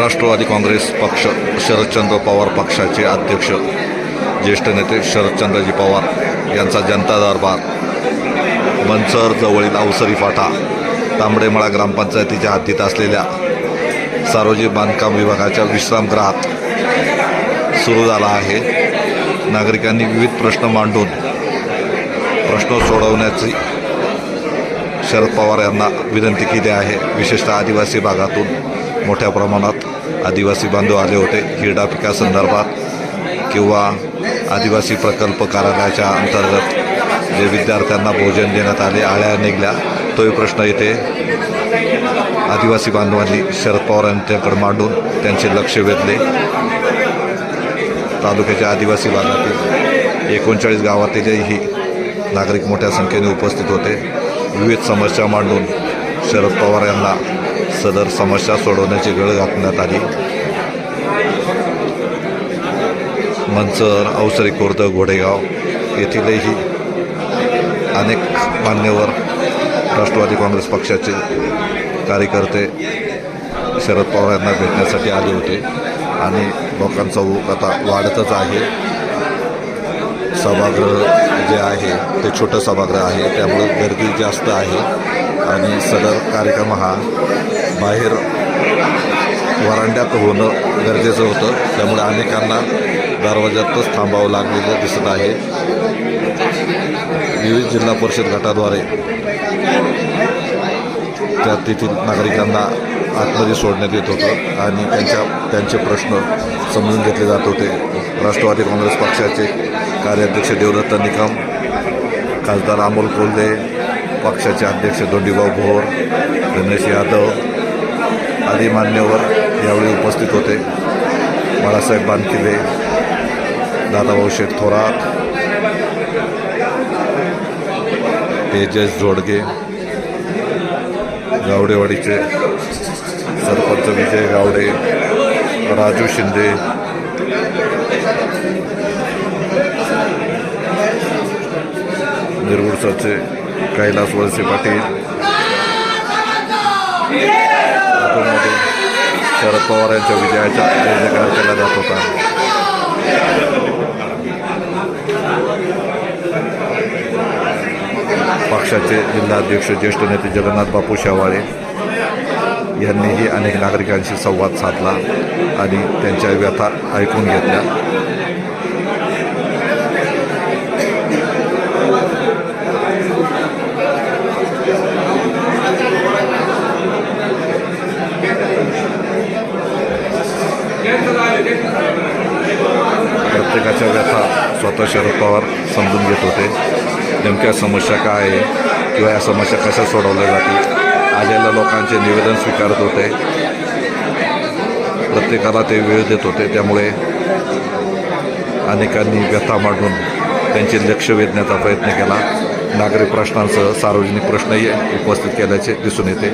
राष्ट्रवादी काँग्रेस पक्ष शरदचंद्र पवार पक्षाचे अध्यक्ष ज्येष्ठ नेते शरदचंद्रजी पवार यांचा जनता दरबार मनसर जवळील अवसरी फाटा तांबडेमळा ग्रामपंचायतीच्या हद्दीत असलेल्या सार्वजनिक बांधकाम विभागाच्या विश्रामगृहात सुरू झाला आहे. नागरिकांनी विविध प्रश्न मांडून प्रश्न सोडवण्याची शरद पवार यांना विनंती केली आहे. विशेषतः आदिवासी भागातून मोठ्या प्रमाणात आदिवासी बांधव आले होते क्रीडा पिकासंदर्भात किंवा आदिवासी प्रकल्प कार्यालयाच्या अंतर्गत जे विद्यार्थ्यांना भोजन देण्यात आले आळ्या निघल्या तोही प्रश्न इथे आदिवासी बांधवांनी शरद पवार यांच्याकडे मांडून त्यांचे लक्ष वेधले. तालुक्याच्या आदिवासी भागातील एकोणचाळीस गावातीलही नागरिक मोठ्या संख्येने उपस्थित होते. विविध समस्या मांडून शरद पवार यांना सदर समस्या सोडवण्याची गळ घातण्यात आली. मंचर अवसरी खुर्द घोडेगाव येथीलही अनेक मान्यवर राष्ट्रवादी काँग्रेस पक्षाचे कार्यकर्ते शरद पवार यांना भेटण्यासाठी आले होते आणि लोकांचा ओक आता वाढतच आहे. सभागृह जे आहे ते छोटं सभागृह आहे त्यामुळे गर्दी जास्त आहे आणि सदर कार्यक्रम हा बाहेर वरांड्यात होणं गरजेचं होतं. त्यामुळे अनेकांना दरवाज्यातच थांबावं लागलेलं दिसत आहे. विविध जिल्हा परिषद गटाद्वारे त्या तेथील नागरिकांना आतमध्ये सोडण्यात येत होतं आणि त्यांच्या त्यांचे प्रश्न समजून घेतले जात होते. राष्ट्रवादी काँग्रेस पक्षाचे कार्याध्यक्ष देवदत्त निकम खासदार अमोल कोल्हे पक्षाचे अध्यक्ष दोंडीभाऊ भोर गणेश यादव आदी मान्यवर यावेळी उपस्थित होते. बाळासाहेब बानकिले दादाभाऊ शेठ थोरात तेजस जोडगे गावडेवाडीचे सरपंच विजय गावडे राजू शिंदे महाराष्ट्राचे कैलास वळसे पाटील. शरद पवार यांच्या विजयाचा जयजयकार केला जात होता. पक्षाचे जिल्हाध्यक्ष ज्येष्ठ नेते जगन्नाथ बापू शेवाळे यांनीही अनेक नागरिकांशी संवाद साधला आणि त्यांच्या व्यथा ऐकून घेतल्या. प्रत्येकाच्या व्यथा स्वतः शरद पवार समजून घेत होते. नेमक्या समस्या काय आहे किंवा या समस्या कशा सोडवल्या जातील? आलेल्या लोकांचे निवेदन स्वीकारत होते. प्रत्येकाला ते वेळ देत होते. त्यामुळे अनेकांनी व्यथा मांडून त्यांचे लक्ष वेधण्याचा प्रयत्न केला. नागरिक प्रश्नांसह सार्वजनिक प्रश्नही उपस्थित केल्याचे दिसून येते.